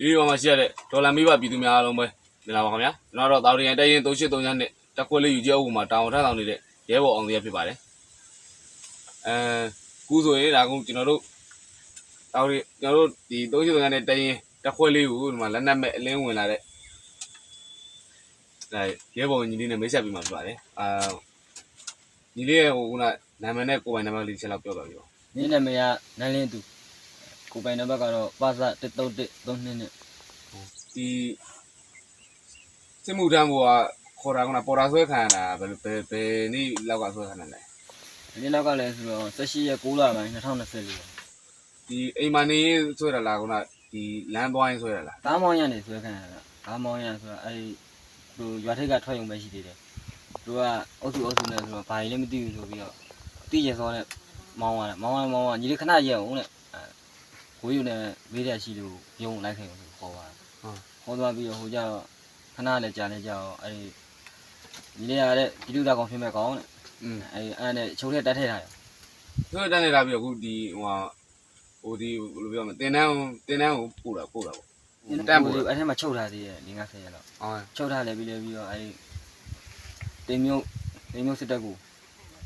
ဒီဒီပေါ်မှာရှိရတဲ့ဒေါ်လာမိဘပြည်သူများအားလုံးပဲမင်္ဂလာပါခင်ဗျာကျွန်တော်တော့တာဝရီရန်တိုက်ရင်3839နဲ့တက်ခွက်လေးယူကြအောင်မှာတောင်းထမ်းဆောင်နေတဲ့ရဲဘော်အောင်သေးရဖြစ်ပါတယ်အဲခုဆိုရင်ဒါကကျွန်တော်တို့တာဝရီကျွန်တော်တို့ဒီ3839နဲ့တိုက်ရင်တက်ခွက်လေးကိုဒီမှာလက်နက်မဲ့အလင်းဝင်လာတဲ့ဒါရဲဘော်ညီလေးနဲ့မိတ်ဆက်ပြီးမှဖြစ်ပါတယ်အာညီလေးရဲ့ဟိုကနာမည်နဲ့ကိုယ်ပိုင်နံပါတ်လေးတစ်ချက်လောက်ပြောပြပြပါနင်းနာမည်ကနန်းလင်းသူ ကိုပိုင်နံပါတ်ကတော့ပါစ13132နဲ့ဒီစစ်မှုထမ်းဘုရားခေါ်တာကပေါ်တာဆွဲခံရတာဘယ်လိုဘယ်ဘယ်နေ့လောက်ကဆွဲခံရလဲဒီနောက်ကလည်းဆိုတော့18ရက်6လပိုင်း2024ပါဒီအိမ်မနေဆွဲရလားခုနဒီလမ်းသွားရင်ဆွဲရလားကားမောင်းရနေဆွဲခံရတာကားမောင်းရဆိုတော့အဲဒီသူရွာထိပ်ကထွက်ရုံပဲရှိသေးတယ်သူကအုပ်စုအုပ်စုနဲ့ဆိုတော့ဘာကြီးလည်းမသိဘူးဆိုပြီးတော့တိကျစောနဲ့မောင်းရတယ်မောင်းရမောင်းရညီလေးခဏရက်အောင်တဲ့အဲ ကိုယူနဲ့မေးရရှိလို့ရုံလိုက်ခဲ့အောင်ဆိုခေါ်ပါခေါ်သွားပြီးတော့ဟိုကျတော့ခဏလည်းကြာလည်းကြာတော့အဲဒီညီလေးရတဲ့ပြည်သူသားကောင်ဖြစ်မဲ့ကောင်တဲ့อืมအဲအဲ့နဲ့ချုပ်ထက်တက်ထည့်ထားတယ်ဆွဲတန်းနေတာပြီးတော့အခုဒီဟိုဟာဟိုဒီဘယ်လိုပြောမလဲတင်တန်းတင်တန်းကိုပို့တာပို့တာပေါ့တန်းပို့အဲ့ထဲမှာချုပ်ထားသေးတယ်၄50ရက်လောက်ဟုတ်ချုပ်ထားလဲပြီးလဲပြီးတော့အဲ့တင်မျိုးတင်မျိုးစစ်တပ်ကို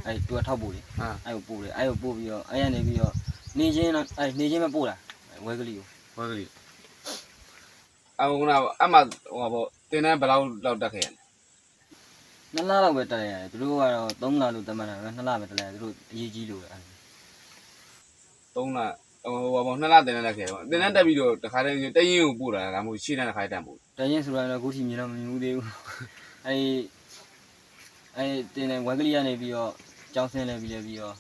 အဲ့သူကထောက်ပို့လေဟာအဲ့ကိုပို့တယ်အဲ့ကိုပို့ပြီးတော့အဲ့ရနေပြီးတော့ နေချင်းတော့အဲ့နေချင်းမပို့တာဝဲကလေးကိုဟောကလေးအခုနအမှဟိုဟာပေါ့တင်တန်းဘယ်လောက်လောက်တက်ခဲ့ရလဲနှစ်လလောက်ပဲတက်ရတယ်သူတို့ကတော့3လလို့တတ်မှတ်တာပဲနှစ်လပဲတက်လိုက်သူတို့အရေးကြီးလို့ပဲအဲ့3လဟိုဟာပေါ့2လတင်တန်းတက်ခဲ့ပေါ့တင်တန်းတက်ပြီးတော့တခါတည်းတရင်ကိုပို့တာဒါမှမဟုတ်ရှေ့တန်းတစ်ခါတန်းပို့တရင်ဆိုတော့အခုထိမြင်တော့မမြင်ဘူးသေးဘူးအဲ့အဲ့တင်တယ်ဝဲကလေးကနေပြီးတော့ကြောင်းဆင်းလဲပြီးလဲပြီးတော့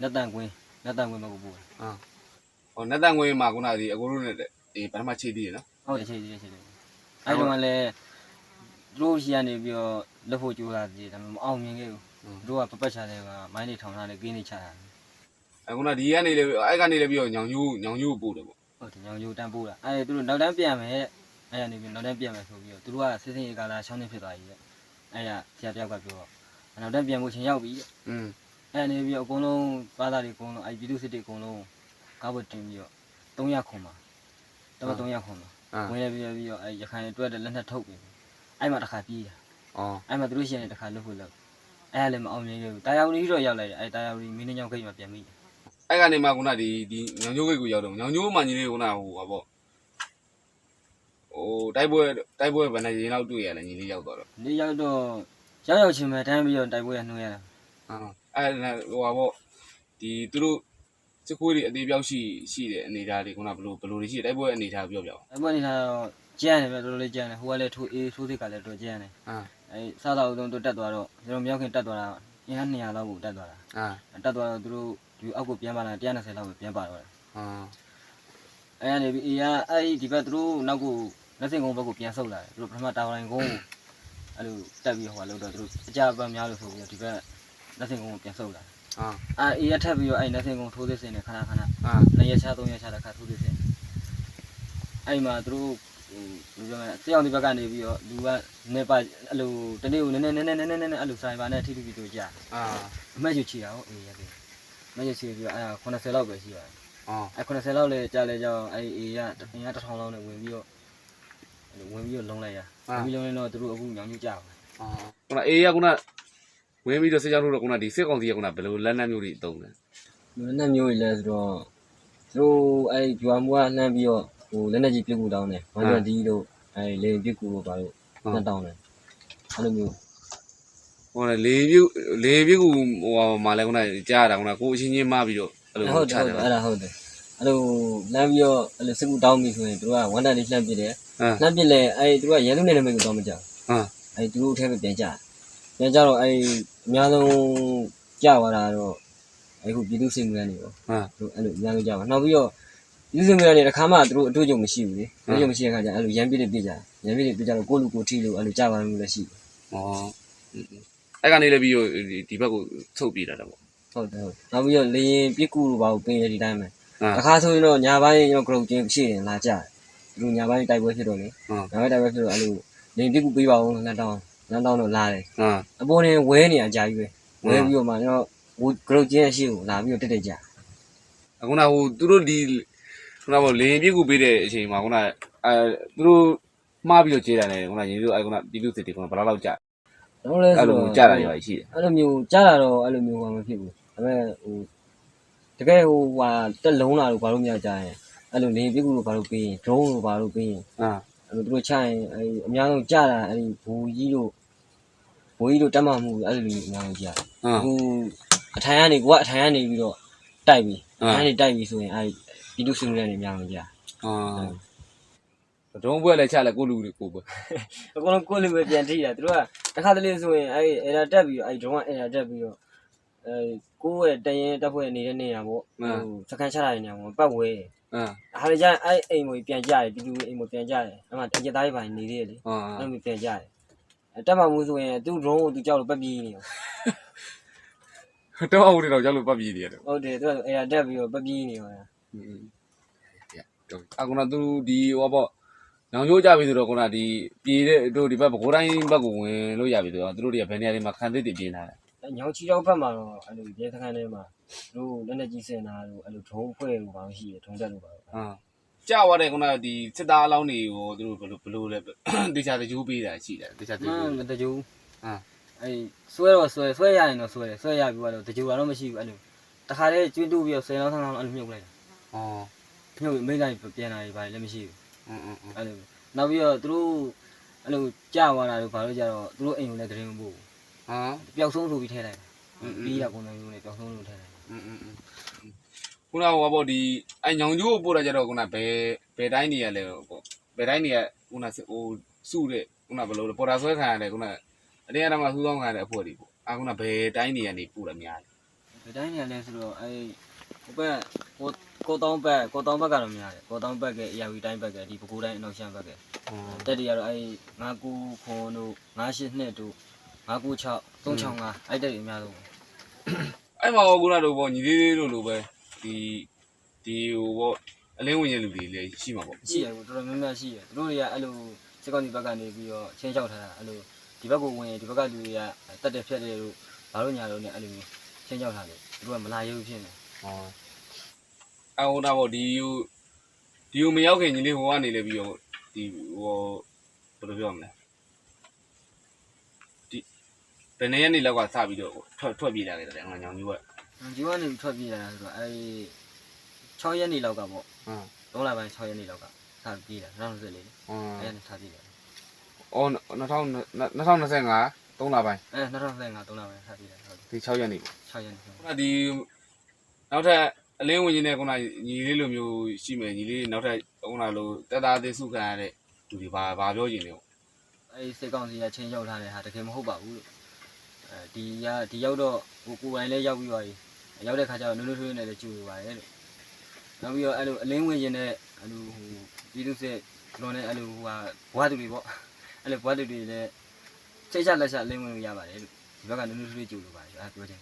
လက်တန်ကွင်း လက်တန်ကွင်းဘက်ကိုပို့တယ်ဟောနတ်တန်ငွေမှာခုနဒီအကိုတို့နဲ့ဒီပထမချိတ်သေးရနော်ဟုတ်တယ်ချိန်သေးတယ်ချိန်သေးတယ်အဲ့တော့လည်းသူတို့ရှိကနေပြီးတော့လက်ဖို့ကြိုးစားသေးတယ်ဒါပေမဲ့မအောင်မြင်ခဲ့ဘူးသူတို့ကပပတ်ချတယ်ကမိုင်းနေထောင်ထားတယ်ကင်းနေချတာအခုနဒီကနေလေအဲ့ကနေလေပြီးတော့ညောင်ညူးညောင်ညူးပို့တယ်ပေါ့ဟုတ်တယ်ညောင်ညိုတန်းပိုးတာအဲ့သူတို့နောက်တန်းပြန်မယ်တဲ့အဲ့ရနေပြီးနောက်တန်းပြန်မယ်ဆိုပြီးတော့သူတို့ကစစ်စင်ရေးကာလာချောင်းနေဖြစ်သွားပြီတဲ့အဲ့ရဆရာတယောက်ကပြောတော့နောက်တန်းပြန်ဖို့ချိန်ရောက်ပြီတဲ့อืม အဲ့နေပြီးတော့အကုန်လုံးပါသားတွေအကုန်လုံးအဲ့ပြည်သူစစ်တွေအကုန်လုံးကားပေါ်တင်ပြီးတော့300ခွန်ပါတော့300ခွန်ပါအာဝင်ရပြီးပြီးတော့အဲ့ရခိုင်တွေအတွက်လက်နဲ့ထုတ်ပြီအဲ့မှာတစ်ခါပြေးတာအော်အဲ့မှာသူတို့ရှိရင်တစ်ခါလွတ်ဖို့လောက်အဲ့ဒါလည်းမအောင်မြင်ခဲ့ဘူးတာယာဝတီတော့ရောက်လိုက်တယ်အဲ့တာယာဝတီမင်းနှောင်းခိတ်မှာပြန်မိတယ်အဲ့ကနေမှခုနဒီဒီညောင်ညူးကိတ်ကိုရောက်တော့ညောင်ညူးမှညီလေးခုနဟိုဟာပေါ့ဟိုတိုက်ပွဲတိုက်ပွဲဘယ်နဲ့ရင်လောက်တွေ့ရလဲညီလေးရောက်တော့တော့ဒီရောက်တော့ရောက်ရောက်ချင်းပဲတန်းပြီးတော့တိုက်ပွဲရနှွှဲရတာအာ အဲ့ဒါဟိုဟာပေါ့ဒီသူတို့စခွေးတွေအသေးပြောက်ရှိရှိတဲ့အနေထားတွေခုနဘလို့ဘလို့တွေရှိတဲ့တိုက်ပွဲအနေထားပြောပြအောင်တိုက်ပွဲနေတာတော့ကြမ်းတယ်ပဲတော်တော်လေးကြမ်းတယ်ဟိုကလည်းထိုးအေးထိုးသိကလည်းတော်ကြမ်းတယ်အာအဲ့စားတော့တုံးတက်သွားတော့ကျွန်တော်မြောက်ခင်တက်သွားတာအင်အား200လောက်ကိုတက်သွားတာအာတက်သွားတော့သူတို့ဒီအောက်ကိုပြန်ပါလာ120လောက်ပဲပြန်ပါတော့တယ်အာအဲ့ကနေပြီးအေးကအဲ့ဒီဘက်သူတို့နောက်ကိုလက်စင်ကုန်းဘက်ကိုပြန်ဆုတ်လာတယ်သူတို့ပထမတာဝလိုင်းကုန်းကိုအဲ့လိုတက်ပြီးဟိုလောက်တော့သူတို့အကြပန်းများလို့ဆိုပြီးတော့ဒီဘက် လက်စင်ကုန်းကိုပြန်ဆုတ်လာတယ်အာအာအေးရထပ်ပြီးတော့အဲ့လက်စင်ကုန်းထိုးသစ်စင်နဲ့ခဏခဏအာနှစ်ရက်ချသုံးရက်ချတစ်ခါထိုးသစ်စင်အဲ့မှာသူတို့ဟိုဘယ်လိုပြောမလဲစေအောင်ဒီဘက်ကနေပြီးတော့လူကနေပါအဲ့လိုတနေ့ကိုနည်းနည်းနည်းနည်းနည်းနည်းနည်းအဲ့လိုဆိုင်ပါနဲ့ထိထိပြီးတို့ကြာအာအမက်ယူချီတာဟုတ်အေးရပြီအမက်ယူချီပြီးတော့အဲ့80လောက်ပဲရှိပါတယ်အော်အဲ့80လောက်လဲကြာလဲကြောင်းအဲ့အေးရအင်ရ1000လောက်နဲ့ဝင်ပြီးတော့အဲ့လိုဝင်ပြီးတော့လုံးလိုက်ရဝင်ပြီးလုံးလိုက်တော့သူတို့အခုညောင်ညူးကြပါအော်ခုနအေးရခုန ဝင်ပြီးတော့စစ်ကြောင်းထုတ်တော့ခုနဒီစစ်ကောင်စီကခုနဘယ်လိုလက်နက်မျိုးတွေတုံးလဲလက်နဲ့မျိုးကြီးလဲဆိုတော့သူတို့အဲ့ဂျွာမူကလှမ်းပြီးတော့ဟိုလက်နဲ့ကြီးပြစ်ကူတောင်းတယ်ဘာလို့ဒီလို့အဲ့လေပြစ်ကူလို့ပါလို့နှစ်တောင်းတယ်အဲ့လိုမျိုးဟိုလေပြုတ်လေပြုတ်ကူဟိုမှာလဲခုနကြားရတာခုနကိုအချင်းချင်းမပြီးတော့အဲ့လိုဟုတ်တယ်ဟုတ်တယ်အဲ့ဒါဟုတ်တယ်အဲ့လိုလမ်းပြီးတော့အဲ့လိုစကူတောင်းပြီဆိုရင်သူတို့ကဝန်တန်လေးလှမ်းပစ်တယ်ဟမ်လှမ်းပစ်လဲအဲ့သူတို့ကရဲလူနဲ့လည်းမကိုတောင်းမကြဘူးဟမ်အဲ့သူတို့အထဲပဲပြန်ကြတယ် ပြန်ကြတော့အဲ့အများဆုံးကြသွားတာတော့အဲ့ခုပြည်သူစိတ်မှုရနေပေါ့ဟမ်သူအဲ့လိုအများဆုံးကြပါနောက်ပြီးတော့ပြည်သူစိတ်မှုရနေတစ်ခါမှသူတို့အတွေ့အကြုံမရှိဘူးလေအတွေ့အကြုံမရှိတဲ့အခါကျအဲ့လိုရမ်းပစ်တယ်ပြစ်ကြတယ်ရမ်းပစ်တယ်ပြစ်ကြတော့ကိုယ့်လူကိုယ်ထိလို့အဲ့လိုကြပါလို့လည်းရှိတယ်ဩအဲ့ကနေလည်းပြီးတော့ဒီဘက်ကိုထုတ်ပြေးတာတော့ပေါ့ဟုတ်တယ်ဟုတ်နောက်ပြီးတော့လေရင်ပြစ်ကူလို့ပါဘူးပင်ရဒီတိုင်းပဲဟမ်တစ်ခါဆိုရင်တော့ညာပိုင်းကျွန်တော် group ချင်းရှိရင်လာကြတယ်သူတို့ညာပိုင်းတိုက်ပွဲဖြစ်တော့လေဟမ်ညာပိုင်းတိုက်ပွဲဖြစ်တော့အဲ့လိုလေရင်ပြစ်ကူပေးပါဦးလက်တောင်း လက်တောင်းတော့လာတယ်ဟမ်အပေါ်နေဝဲနေအကြာကြီးပဲဝဲပြီးတော့မှကျွန်တော် group ချင်းအရှိကိုလာပြီးတော့တက်တက်ကြအခုနဟိုသူတို့ဒီခုနကလေရင်ပြေးကူပေးတဲ့အချိန်မှာခုနအဲသူတို့မှားပြီးတော့ကြေးတယ်လေခုနညီလေးတို့အဲခုနပြည်သူစစ်တီခုနဘယ်လောက်လောက်ကြာတော့လဲအဲ့ဆိုလိုတော့ကြာတာတွေပါရှိတယ်အဲ့လိုမျိုးကြားတာတော့အဲ့လိုမျိုးကမဖြစ်ဘူးဒါပေမဲ့ဟိုတကယ်ဟိုဟာတက်လုံးလာလို့ဘာလို့မရကြရင်အဲ့လိုနေပြကူလို့ဘာလို့ပေးရင် drone လို့ဘာလို့ပေးရင်အာအဲ့လိုသူတို့ချရင်အဲ့ဒီအများဆုံးကြားတာအဲ့ဒီဘူကြီးတို့ ဘူကြီးတို့တက်မှမှုအဲ့လိုမျိုးအများဆုံးကြားအာအခုအထိုင်ကနေကိုကအထိုင်ကနေပြီးတော့တိုက်ပြီအာအထိုင်ကနေတိုက်ပြီဆိုရင်အဲ့ဒီပြည်သူစစ်မှုတွေနေအများဆုံးကြားအာဒုံးပွဲလည်းချလဲကိုလူတွေကိုပွဲအကုန်လုံးကိုယ်လေးပဲပြန်ထိတာသူတို့ကတစ်ခါတလေဆိုရင်အဲ့ဒီ error တက်ပြီးတော့အဲ့ဒီ drone က error တက်ပြီးတော့အဲကိုယ့်ရဲ့တရင်တက်ဖွဲ့နေတဲ့နေရာပေါ့ဟိုစကန်ချတာနေနေရာပေါ့ပတ်ဝဲအာအားလည်းကျရင်အဲ့အိမ်ကိုပြန်ကြတယ်ပြည်သူအိမ်ကိုပြန်ကြတယ်အဲ့မှာအကျသားကြီးပိုင်းနေသေးတယ်လေ အာအဲ့လိုပြန်ကြတယ်အဲ့ တက်မှမှုဆိုရင်သူ့ drone ကိုသူကြောက်လို့ပတ်ပြေးနေရောတော့ဦးတွေတော့ရောက်လို့ပတ်ပြေးနေရတယ်ဟုတ်တယ်သူက error တက်ပြီးတော့ပတ်ပြေးနေရော အခုနသူဒီဟောပေါ့နောင်ကျိုးကြပြီဆိုတော့ခုနဒီပြေးတဲ့တို့ဒီဘက်ဘကိုးတိုင်းဘက်ကိုဝင်လို့ရပြီဆိုတော့သူတို့တွေကဘယ်နေရာတွေမှာခံသစ်တွေပြေးလာတယ်ညောင်ချီတော့ဘက်မှာတော့အဲ့လိုရဲစခန်းထဲမှာသူတို့လက်လက်ကြီးစင်တာတို့အဲ့လို drone ဖွဲ့လို့ဘာလို့ရှိရ drone တက်လို့ပါတော့အာ ကြာသွားတဲ့ခုနကဒီစစ်သားအလောင်းတွေကိုသူတို့ဘယ်လိုဘယ်လိုလဲတေချာတကြိုးပေးတာရှိတယ်တေချာတကြိုးမတကြိုးအာအဲဆွဲတော့ဆွဲဆွဲရရင်တော့ဆွဲတယ်ဆွဲရပြီးတော့တကြိုးတော့မရှိဘူးအဲ့လိုတခါတည်းကျွင်းတူပြီးတော့ဆယ်လောက်ဆန်းလောက်အဲ့လိုမြုပ်လိုက်တာအော်မြုပ်မိလိုက်ပြန်လာပြီဘာလဲလည်းမရှိဘူးအင်းအင်းအဲ့လိုနောက်ပြီးတော့သူတို့အဲ့လိုကြာသွားတာတို့ဘာလို့ကြာတော့သူတို့အိမ်ကိုလည်းတရင်မပို့ဘူးဟမ်ပျောက်ဆုံးဆိုပြီးထဲလိုက်တာပြီးရပုံစံမျိုးနဲ့ပျောက်ဆုံးလို့ထဲလိုက်တာအင်းအင်း ခုနကဟောပေါ့ဒီအဲညောင်ကျိုးကိုပို့တာကြတော့ခုနဘယ်ဘယ်တိုင်းနေရလဲပေါ့ဘယ်တိုင်းနေရခုနဟိုစုတဲ့ခုနဘယ်လိုလဲပေါ်တာဆွဲခံရတယ်ခုနအတင်းအဓမ္မစူးစောင်းခံရတဲ့အဖွဲ့တွေပေါ့အာခုနဘယ်တိုင်းနေရနေပို့တယ်များလဲဒီတိုင်းနေလဲဆိုတော့အဲ့ဟိုဘက်ကိုကိုတောင်းဘက်ကိုတောင်းဘက်ကတော့များတယ်ကိုတောင်းဘက်ကအရာဝီတိုင်းဘက်ကဒီပကူတိုင်းအနောက်ရှမ်းဘက်ကอ๋อတက်တရတော့အဲ့59ခွန်တို့58တို့996 365အဲ့တက်တွေအများဆုံးအဲ့မှာဟောခုနတို့ပေါ့ညီလေးလေးတို့လိုပဲ ဒီဒီဟိုပေါ့အလင်းဝင်ရလူတွေလည်းရှိမှာပေါ့ ရှိရကိုတော်တော်များများရှိရသူတို့တွေကအဲ့လိုစစ်ကောင်စီဘက်ကနေပြီးတော့ချင်းချောက်ထားတာအဲ့လိုဒီဘက်ကိုဝင်ရင်ဒီဘက်ကလူတွေကတက်တယ်ဖြတ်တယ်လို့ဘာလို့ညာလို့ねအဲ့လိုမျိုးချင်းချောက်ထားတယ်သူတို့ကမလာရုပ်ဖြစ်နေ อ๋อအဟိုတော့ပေါ့ဒီဟိုဒီဟိုမရောက်ခင်ညီလေးဟိုကနေလည်းပြီးတော့ဒီဟိုဘယ်လိုပြောမလဲဒီဘယ်နေရက်နေလောက်ကစပြီးတော့ထွက်ထွက်ပြေးလာခဲ့တယ်ငါညောင်ကြီးက ဒီကနေထွက်ပြေးလာတာဆိုတော့အဲ့6ရက်နေလောက်ကပေါ့ဟမ်3လပိုင်း6ရက်နေလောက်ကစပြေးလာ2024လေးဟွန်းအဲ့ဒါစပြေးလာအော်2000 2025 3လပိုင်းအဲ2025 3လပိုင်းစပြေးလာဟုတ်ဒီ6ရက်နေပေါ့6ရက်နေခုနဒီနောက်ထပ်အလင်းဝင်ကြီးနဲ့ခုနညီလေးလိုမျိုးရှိမယ်ညီလေးနောက်ထပ်ခုနလိုတက်တာသေးစုခံရတဲ့လူတွေဘာဘာပြောချင်လဲပေါ့အဲ့စစ်ကောင်စီကချင်းချောက်ထားတဲ့ဟာတကယ်မဟုတ်ပါဘူးလို့အဲဒီကဒီရောက်တော့ဟိုကိုယ်တိုင်လည်းရောက်ပြီးသွားပြီ ရောက်တဲ့ခါကျတော့နုနုထွေးနဲ့လည်းကြိုးပါတယ်လို့နောက်ပြီးတော့အဲ့လိုအလင်းဝင်ရင်နဲ့အဲ့လိုဟိုပြည်သူစစ်ကျွန်တော်နဲ့အဲ့လိုဟိုဟာဘွားသူတွေပေါ့အဲ့လိုဘွားသူတွေလည်းစိတ်ချလက်ချအလင်းဝင်လို့ရပါတယ်လို့ဒီဘက်ကနုနုထွေးကြိုးလို့ပါတယ်အဲ့ဒါပြောချင်